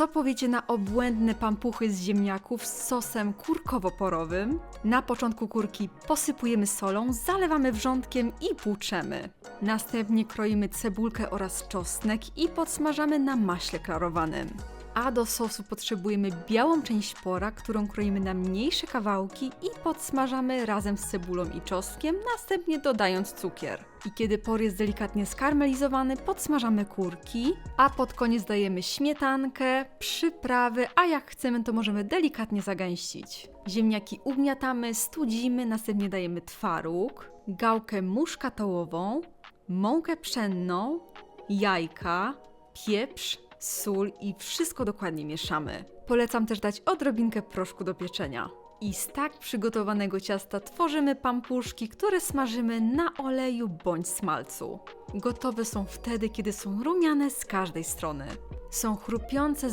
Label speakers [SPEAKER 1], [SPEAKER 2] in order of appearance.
[SPEAKER 1] Co powiecie na obłędne pampuchy z ziemniaków z sosem kurkowo-porowym? Na początku kurki posypujemy solą, zalewamy wrzątkiem i płuczemy. Następnie kroimy cebulkę oraz czosnek i podsmażamy na maśle klarowanym. A do sosu potrzebujemy białą część pora, którą kroimy na mniejsze kawałki i podsmażamy razem z cebulą i czosnkiem, następnie dodając cukier. I kiedy por jest delikatnie skarmelizowany, podsmażamy kurki, a pod koniec dajemy śmietankę, przyprawy, a jak chcemy, to możemy delikatnie zagęścić. Ziemniaki ugniatamy, studzimy, następnie dajemy twaróg, gałkę muszkatołową, mąkę pszenną, jajka, pieprz, sól i wszystko dokładnie mieszamy. Polecam też dać odrobinkę proszku do pieczenia. I z tak przygotowanego ciasta tworzymy pampuszki, które smażymy na oleju bądź smalcu. Gotowe są wtedy, kiedy są rumiane z każdej strony. Są chrupiące